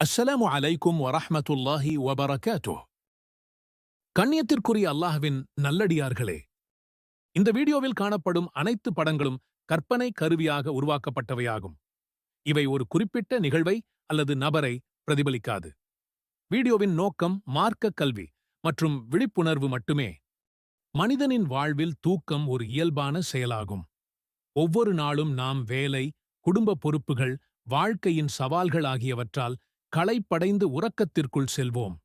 அஸ்ஸலாமு அலைக்கும் வரஹமத்துல்லாஹி வபரகாத்துஹ். கண்ணியத்திற்குரிய அல்லாஹ்வின் நல்லடியார்களே இந்த வீடியோவில் காணப்படும் அனைத்து படங்களும் கற்பனை கருவியாக உருவாக்கப்பட்டவையாகும். இவை ஒரு குறிப்பிட்ட நிகழ்வை அல்லது நபரை பிரதிபலிக்காது. வீடியோவின் நோக்கம் மார்க்க கல்வி மற்றும் விழிப்புணர்வு மட்டுமே. மனிதனின் வாழ்வில் தூக்கம் ஒரு இயல்பான செயலாகும். ஒவ்வொரு நாளும் நாம் வேலை குடும்ப பொறுப்புகள் வாழ்க்கையின் சவால்கள் ஆகியவற்றால் களைப்படைந்து உறக்கத்திற்குள் செல்வோம்.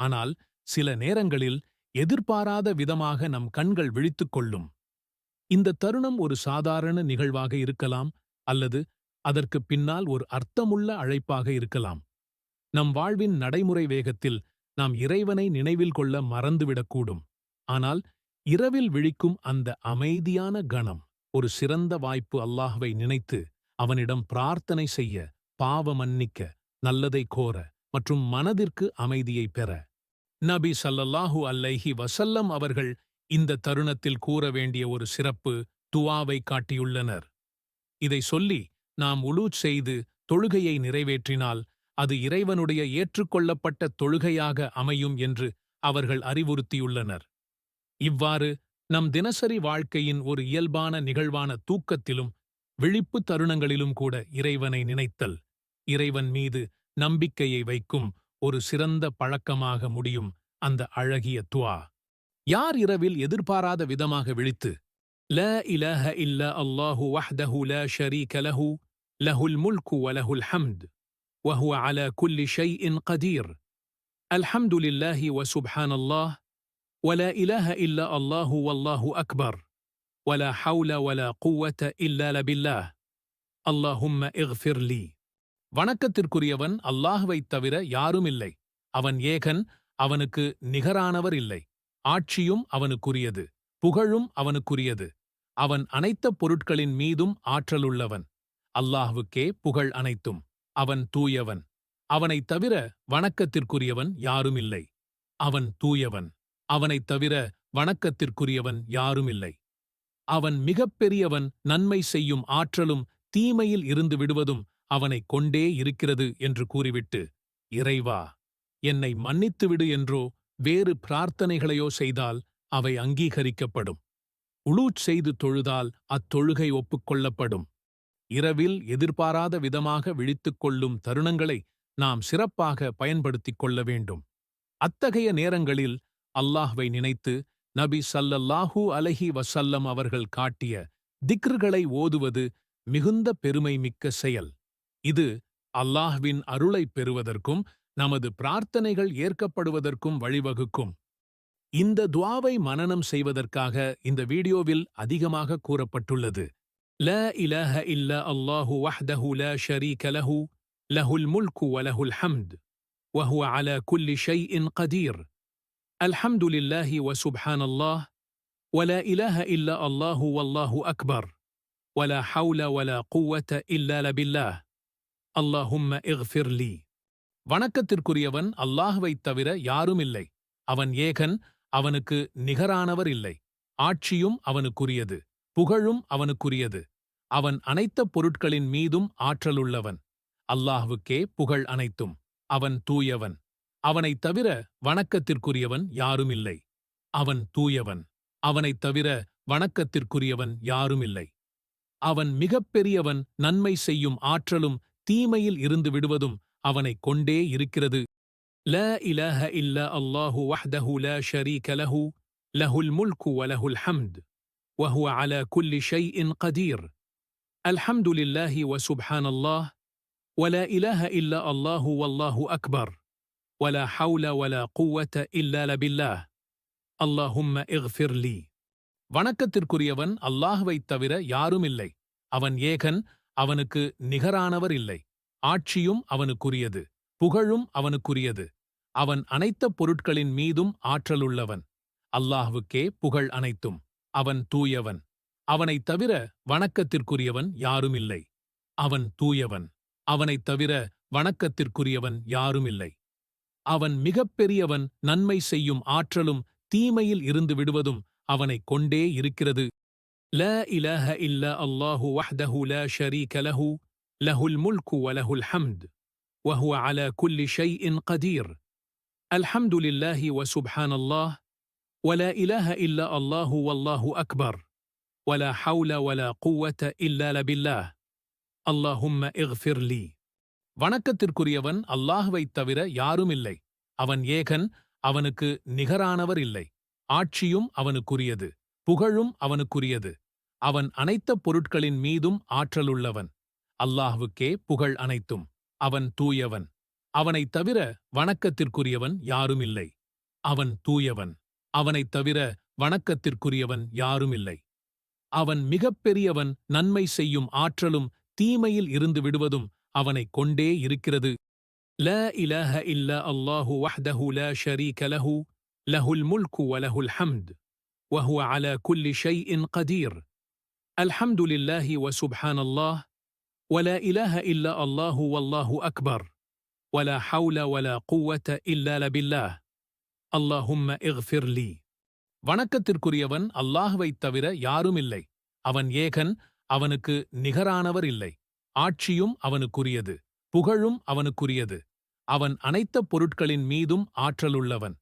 ஆனால் சில நேரங்களில் எதிர்பாராத விதமாக நம் கண்கள் விழித்துக் கொள்ளும். இந்த தருணம் ஒரு சாதாரண நிகழ்வாக இருக்கலாம் அல்லது அதற்கு பின்னால் ஒரு அர்த்தமுள்ள அழைப்பாக இருக்கலாம். நம் வாழ்வின் நடைமுறை வேகத்தில் நாம் இறைவனை நினைவில் கொள்ள மறந்துவிடக்கூடும் ஆனால் இரவில் விழிக்கும் அந்த அமைதியான கணம் ஒரு சிறந்த வாய்ப்பு அல்லாஹ்வை நினைத்து அவனிடம் பிரார்த்தனை செய்ய பாவ மன்னிக்க நல்லதை கோர மற்றும் மனதிற்கு அமைதியை பெற. நபி சல்லல்லாஹு அல்லஹி வசல்லம் அவர்கள் இந்த தருணத்தில் கூற வேண்டிய ஒரு சிறப்பு துவாவை காட்டியுள்ளனர். இதை சொல்லி நாம் உலூச் செய்து தொழுகையை நிறைவேற்றினால் அது இறைவனுடைய ஏற்றுக்கொள்ளப்பட்ட தொழுகையாக அமையும் என்று அவர்கள் அறிவுறுத்தியுள்ளனர். இவ்வாறு நம் தினசரி வாழ்க்கையின் ஒரு இயல்பான நிகழ்வான தூக்கத்திலும் விழிப்பு தருணங்களிலும் கூட இறைவனை நினைத்தல் இறைவன் மீது நம்பிக்கையை வைக்கும் ஒரு சிறந்த பழக்கமாக முடியும் அந்த அழகிய துவா யார் இரவில் எதிர்பாராத விதமாக விழித்து ல இலஹ இல்ல அல்லாஹு வஹ்தஹு ல ஷரீக லஹு லஹுல் முல்கு வலஹுல் ஹம்த் وهو على كل شيء قدير الحمد لله وسبحان الله ولا إله إلا الله والله أكبر ولا حول ولا قوة إلا بالله اللهم اغفر لي வணக்கத்திற்குரியவன் அல்லாஹ்வைத் தவிர யாரும் இல்லை அவன் ஏகன் அவனுக்கு நிகரானவர் இல்லை. ஆட்சியும் அவனுக்குரியது புகழும் அவனுக்குரியது. அவன் அனைத்த பொருட்களின் மீதும் ஆற்றலுள்ளவன். அல்லாஹ்வுக்கே புகழ் அனைத்தும் அவன் தூயவன். அவனைத் தவிர வணக்கத்திற்குரியவன் யாருமில்லை. அவன் தூயவன் அவனைத் தவிர வணக்கத்திற்குரியவன் யாருமில்லை. அவன் மிகப்பெரியவன் நன்மை செய்யும் ஆற்றலும் தீமையில் இருந்து விடுவதும் அவனைக் கொண்டே இருக்கிறது என்று கூறிவிட்டு இறைவா என்னை மன்னித்துவிடு என்றோ வேறு பிரார்த்தனைகளையோ செய்தால் அவை அங்கீகரிக்கப்படும். உளூச் செய்து தொழுதால் அத்தொழுகை ஒப்புக்கொள்ளப்படும். இரவில் எதிர்பாராத விதமாக விழித்துக் கொள்ளும் தருணங்களை நாம் சிறப்பாக பயன்படுத்திக் கொள்ள வேண்டும். அத்தகைய நேரங்களில் அல்லாஹ்வை நினைத்து நபி சல்லல்லாஹூ அலஹி வசல்லம் அவர்கள் காட்டிய திக்ருகளை ஓதுவது மிகுந்த பெருமை மிக்க செயல். இது அல்லாஹ்வின் அருளைப் பெறுவதற்கும் நமது பிரார்த்தனைகள் ஏற்கப்படுவதற்கும் வழிவகுக்கும் இந்த துவாவை மனனம் செய்வதற்காக இந்த வீடியோவில் அதிகமாக கூறப்பட்டுள்ளது ல இலஹ இல்ல அல்லாஹு வஹ்தஹு ல ஷரீக லஹு லஹுல் முல்கு வலஹுல் ஹம்த் وهو على كل شيء قدير الحمد لله وسبحان الله ولا إله إلا الله والله أكبر ولا حول ولا قوة إلا بالله அல்லாஹும்ம இஃபிர் லீ வணக்கத்திற்குரியவன் அல்லாஹுவைத் தவிர யாரும் இல்லை அவன் ஏகன் அவனுக்கு நிகரானவர் இல்லை. ஆட்சியும் அவனுக்குரியது. புகழும் அவனுக்குரியது. அவன் அனைத்த பொருட்களின் மீதும் ஆற்றலுள்ளவன் அல்லாஹுவுக்கே புகழ் அனைத்தும். அவன் தூயவன். அவனைத் தவிர வணக்கத்திற்குரியவன் யாரும் இல்லை அவன் தூயவன். அவனைத் தவிர வணக்கத்திற்குரியவன் யாரும் இல்லை அவன் மிகப்பெரியவன் நன்மை செய்யும் ஆற்றலும் தீமையில் இருந்து விடுவதும் அவனைக் கொண்டே இருக்கிறது ல இலஹ இல்ல அல்லாஹு வஹ்தஹு ல ஷரீக லஹு லஹுல் முல்கு வலஹுல் ஹம்த் وهو على كل شيء قدير الحمد لله وسبحان الله ولا إله إلا الله والله أكبر ولا حول ولا قوة إلا بالله اللهم اغفر لي வணக்கத்திற்குரியவன் அல்லாஹ்வைத் தவிர யாருமில்லை அவன் ஏகன் அவனுக்கு நிகரானவர் இல்லை. ஆட்சியும் அவனுக்குரியது. புகழும் அவனுக்குரியது. அவன் அனைத்த பொருட்களின் மீதும் ஆற்றலுள்ளவன். அல்லாஹுக்கே புகழ் அனைத்தும். அவன் தூயவன். அவனைத் தவிர வணக்கத்திற்குரியவன் யாருமில்லை அவன் தூயவன். அவனைத் தவிர வணக்கத்திற்குரியவன் யாருமில்லை அவன் மிகப்பெரியவன் நன்மை செய்யும் ஆற்றலும் தீமையில் இருந்து விடுவதும் அவனைக் கொண்டே இருக்கிறது ல இலஹ இல்ல அல்லாஹு வஹ்தஹு ல ஷரீக லஹு له الملك وله الحمد وهو على كل شيء قدير الحمد لله وسبحان الله ولا إله إلا الله والله أكبر ولا حول ولا قوة إلا بالله اللهم اغفر لي வணக்கத்திற்குரியவன் அல்லாஹ்வைத் தவிர யாருமில்லை அவன் ஏகன் அவனுக்கு நிகரானவர் இல்லை ஆட்சியும் அவனுக்குரியது புகழும் அவனுக்குரியது அவன் அனைத்த பொருட்களின் மீதும் ஆற்றலுள்ளவன். அல்லாஹ்வுக்கே புகழ் அனைத்தும். அவன் தூயவன். அவனைத் தவிர வணக்கத்திற்குரியவன் யாருமில்லை. அவன் தூயவன். அவனைத் தவிர வணக்கத்திற்குரியவன் யாருமில்லை. அவன் மிகப்பெரியவன் நன்மை செய்யும் ஆற்றலும் தீமையில் இருந்து விடுவதும் அவனைக் கொண்டே இருக்கிறது. ல இலஹ இல்ல அல்லாஹு வஹ்தஹு ல ஷரீக கலஹு லஹுல் முல்கு வலஹுல் ஹம்த். அல குல்லி كل இன் கதீர். الحمد لله وسبحان الله ولا إله إلا الله والله أكبر ولا حول ولا قوة إلا بالله اللهم اغفر لي வணக்கத்திற்குரியவன் அல்லாஹ்வைத் தவிர யாருமில்லை அவன் ஏகன் அவனுக்கு நிகரானவர் இல்லை ஆட்சியும் அவனுக்குரியது புகழும் அவனுக்குரியது அவன் அனைத்த பொருட்களின் மீதும் ஆற்றலுள்ளவன்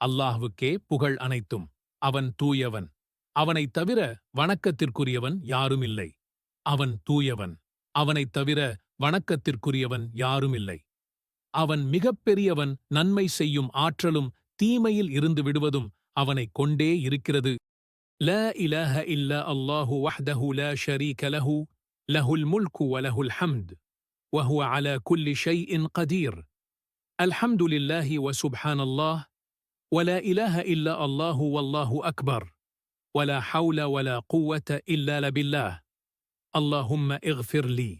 அல்லாஹ்வுக்கே புகழ் அனைத்தும் அவன் தூயவன் அவனைத் தவிர வணக்கத்திற்குரியவன் யாரும் இல்லை அவன் தூயவன். அவனைத் தவிர வணக்கத்திற்குரியவன் யாரும் இல்லை அவன் மிகப்பெரியவன் நன்மை செய்யும் ஆற்றலும் தீமையில் இருந்து விடுவதும் அவனைக் கொண்டே இருக்கிறது. ல இலஹ இல்ல அல்லாஹு வஹ்தஹு ல ஷரீக லஹு லஹுல் முல்கு வலஹுல் ஹம்த் وهو على كل شيء قدير الحمد لله وسبحان الله ولا إله إلا الله والله أكبر ولا حول ولا قوة إلا بالله اللهم اغفر لي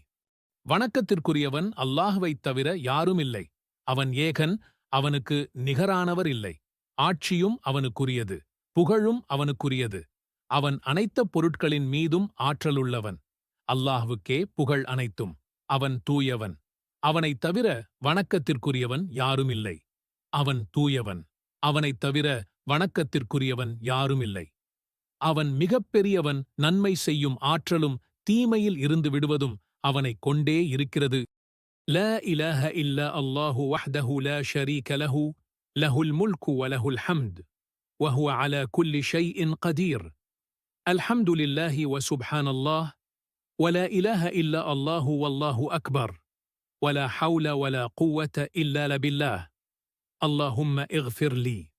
வணக்கத்திற்குரியவன் அல்லாஹ்வைத் தவிர யாருமில்லை அவன் ஏகன் அவனுக்கு நிகரானவர் இல்லை ஆட்சியும் அவனுக்குரியது புகழும் அவனுக்குரியது அவன் அனைத்த பொருட்களின் மீதும் ஆற்றலுள்ளவன் அல்லாஹ்வுக்கே புகழ் அனைத்தும் அவன் தூயவன் அவனைத் தவிர வணக்கத்திற்குரியவன் யாருமில்லை அவன் தூயவன் அவனைத் தவிர வணக்கத்திற்குரியவன் யாருமில்லை அவன் மிகப்பெரியவன் நன்மை செய்யும் ஆற்றலும் தீமையில் இருந்து விடுவதும் அவனைக் கொண்டே இருக்கிறது. لا إله إلا الله وحده لا شريك له له الملك وله الحمد وهو على كل شيء قدير الحمد لله وسبحان الله ولا إله إلا الله والله أكبر ولا حول ولا قوة إلا لبالله اللهم اغفر لي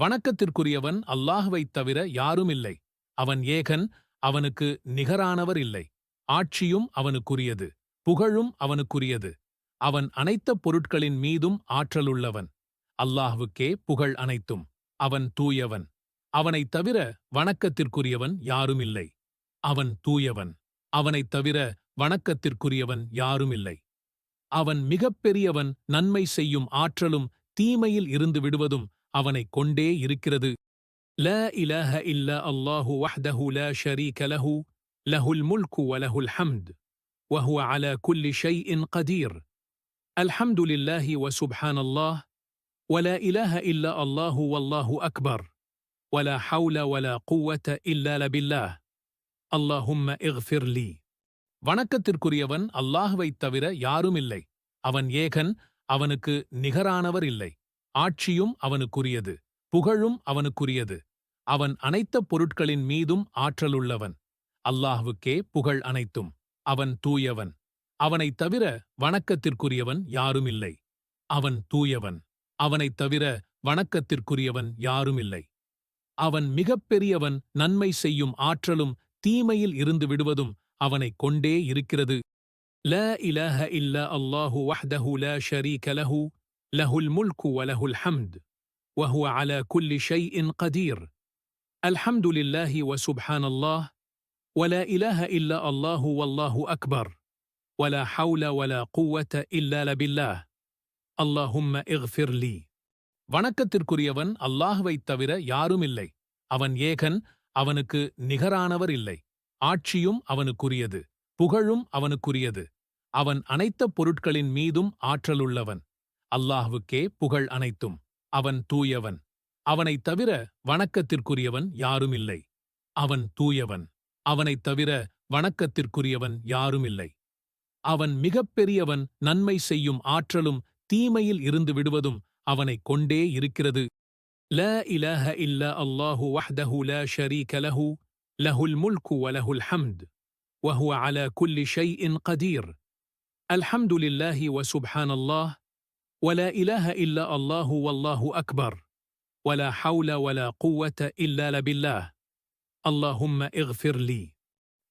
வணக்கத்திற்குரியவன் அல்லாஹ்வைத் தவிர யாருமில்லை. அவன் ஏகன் அவனுக்கு நிகரானவர் இல்லை. ஆட்சியும் அவனுக்குரியது. புகழும் அவனுக்குரியது. அவன் அனைத்த பொருட்களின் மீதும் ஆற்றலுள்ளவன். அல்லாஹ்வுக்கே புகழ் அனைத்தும். அவன் தூயவன். அவனைத் தவிர வணக்கத்திற்குரியவன் யாருமில்லை. அவன் தூயவன். அவனைத் தவிர வணக்கத்திற்குரியவன் யாருமில்லை. அவன் மிகப் பெரியவன் நன்மை செய்யும் ஆற்றலும் தீமையில் இருந்து விடுவதும் அவனைக் கொண்டே இருக்கிறது லா இலாஹ இல்லா அல்லாஹு வஹ்தஹு லா ஷரீக லஹு லஹுல் முல்கு வலஹுல் ஹம்த் وهو على كل شيء قدير الحمد لله وسبحان الله ولا إله إلا الله والله أكبر ولا حول ولا قوة إلا بالله اللهم اغفر لي வணக்கத்திற்குரியவன் அல்லாஹுவைத் தவிர யாரும் இல்லை அவன் ஏகன் அவனுக்கு நிகரானவர் இல்லை ஆட்சியும் அவனுக்குரியது புகழும் அவனுக்குரியது. அவன் அனைத்த பொருட்களின் மீதும் ஆற்றலுள்ளவன். அல்லாஹ்வுக்கே புகழ் அனைத்தும். அவன் தூயவன். அவனைத் தவிர வணக்கத்திற்குரியவன் யாருமில்லை. அவன் தூயவன். அவனைத் தவிர வணக்கத்திற்குரியவன் யாருமில்லை. அவன் மிகப்பெரியவன் நன்மை செய்யும் ஆற்றலும் தீமையில் இருந்து விடுவதும் அவனைக் கொண்டே இருக்கிறது. لا إله إلا الله وحده ல شريك له له الملك وله الحمد وهو على كل شيء قدير الحمد لله وسبحان الله ولا إله إلا الله والله أكبر ولا حول ولا قوة إلا بالله اللهم اغفر لي வணக்கத்திற்குரியவன் அல்லாஹ்வைத் தவிர யாருமில்லை அவன் ஏகன் அவனுக்கு நிகரானவர் இல்லை ஆட்சியும் அவனுக்குரியது புகழும் அவனுக்குரியது அவன் அனைத்த பொருட்களின் மீதும் ஆற்றலுள்ளவன் அல்லாஹ்வுக்கே புகழ் அனைத்தும். அவன் தூயவன். அவனைத் தவிர வணக்கத்திற்குரியவன் யாருமில்லை அவன் தூயவன். அவனைத் தவிர வணக்கத்திற்குரியவன் யாருமில்லை அவன் மிகப்பெரியவன் நன்மை செய்யும் ஆற்றலும் தீமையில் இருந்து விடுவதும் அவனைக் கொண்டே இருக்கிறது. ல இலஹ இல்ல அல்லாஹு வஹ்தஹு ல ஷரீக லஹு. லஹுல் முல்கு வலஹுல் ஹம்த். وهو على كل شيء قدير الحمد لله وسبحان الله ولا إله إلا الله والله أكبر ولا حول ولا قوة إلا بالله اللهم اغفر لي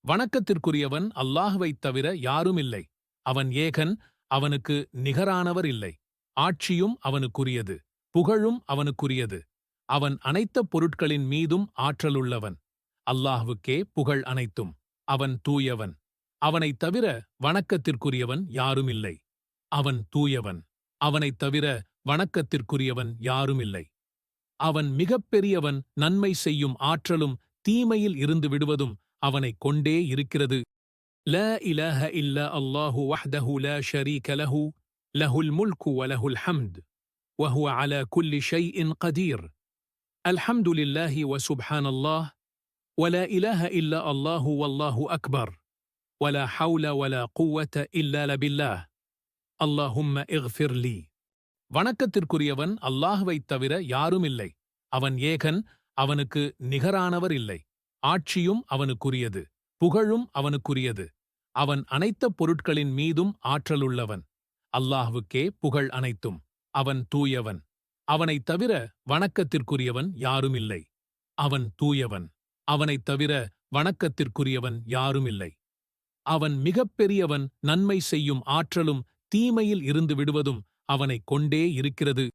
வணக்கத்திற்குரியவன் அல்லாஹுவைத் தவிர யாரும் இல்லை அவன் ஏகன் அவனுக்கு நிகரானவர் இல்லை ஆட்சியும் அவனுக்குரியது புகழும் அவனுக்குரியது அவன் அனைத்த பொருட்களின் மீதும் ஆற்றலுள்ளவன் அல்லாஹ்வுக்கே புகழ் அனைத்தும் அவன் தூயவன் அவனைத் தவிர வணக்கத்திற்குரியவன் யாருமில்லை அவன் தூயவன் அவனைத் தவிர வணக்கத்திற்குரியவன் யாருமில்லை அவன் மிகப்பெரியவன் நன்மை செய்யும் ஆற்றலும் தீமையில் இருந்து விடுவதும் அவனைக் கொண்டே இருக்கிறது لا إله إلا الله وحده لا شريك له له الملك وله الحمد وهو على كل شيء قدير الحمد لله وسبحان الله ولا إله إلا الله والله أكبر ولا حول ولا قوة إلا بالله அல்லாஹும்ம இஃபிர் லீ வணக்கத்திற்குரியவன் அல்லாஹுவைத் தவிர யாரும் இல்லை. அவன் ஏகன் அவனுக்கு நிகரானவர் இல்லை. ஆட்சியும் அவனுக்குரியது. புகழும் அவனுக்குரியது. அவன் அனைத்த பொருட்களின் மீதும் ஆற்றலுள்ளவன். அல்லாஹுக்கே புகழ் அனைத்தும். அவன் தூயவன். அவனைத் தவிர வணக்கத்திற்குரியவன் யாரும் இல்லை. அவன் தூயவன். அவனைத் தவிர வணக்கத்திற்குரியவன் யாரும் இல்லை. அவன் மிகப்பெரியவன் நன்மை செய்யும் ஆற்றலும் தீமையில் இருந்து விடுவதும் அவனைக் கொண்டே இருக்கிறது.